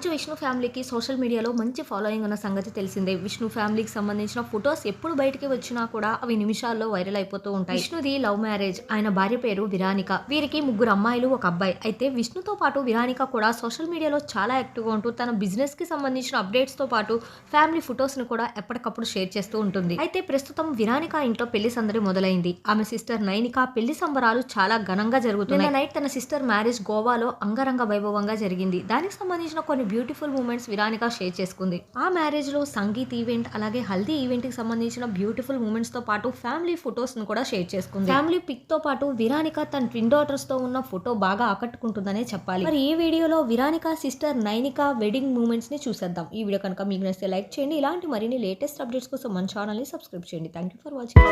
మంచి విష్ణు ఫ్యామిలీకి సోషల్ మీడియాలో మంచి ఫాలోయింగ్ ఉన్న సంగతి తెలిసిందే. విష్ణు ఫ్యామిలీకి సంబంధించిన ఫొటోస్ ఎప్పుడు బయటికి వచ్చినా కూడా అవి నిమిషాల్లో వైరల్ అయిపోతూ ఉంటాయి. విష్ణుది లవ్ మ్యారేజ్ ఆయన భార్య పేరు విరానిక. వీరికి ముగ్గురు అమ్మాయిలు ఒక అబ్బాయి. అయితే విష్ణుతో పాటు విరానిక కూడా సోషల్ మీడియాలో చాలా యాక్టివ్గా ఉంటూ తన బిజినెస్కి సంబంధించిన అప్డేట్స్తో పాటు ఫ్యామిలీ ఫొటోస్ని కూడా ఎప్పటికప్పుడు షేర్ చేస్తూ ఉంటుంది. అయితే ప్రస్తుతం విరానిక ఇంట్లో పెళ్ళి సందడి మొదలైంది. ఆమె సిస్టర్ నైనిక పెళ్ళి సంబరాలు చాలా ఘనంగా జరుగుతున్నాయి. నైట్ తన సిస్టర్ మ్యారేజ్ గోవాలో అంగరంగ వైభవంగా జరిగింది. దానికి సంబంధించిన కొన్ని బ్యూటిఫుల్ మూమెంట్స్ విరానిక షేర్ చేసుకుంది. ఆ మ్యారేజ్లో సంగీత్ ఈవెంట్ అలాగే హల్దీ ఈవెంట్కి సంబంధించిన బ్యూటిఫుల్ మూమెంట్స్తో పాటు ఫ్యామిలీ ఫొటోస్ను కూడా షేర్ చేసుకుంది. ఫ్యామిలీ పిక్తో పాటు విరానిక తన ట్విన్ డాటర్స్తో ఉన్న ఫోటో బాగా ఆకట్టుకుంటుందనే చెప్పాలి. మరి ఈ వీడియోలో విరానిక సిస్టర్ నైనిక వెడ్డింగ్ మూమెంట్స్ని చూసేద్దాం. ఈ వీడియో కనుక మీకు నచ్చితే లైక్ చేయండి. ఇలాంటి మరిన్ని లేటెస్ట్ అప్డేట్స్ కోసం మన ఛానల్ని సబ్స్క్రైబ్ చేయండి. Thank you for watching.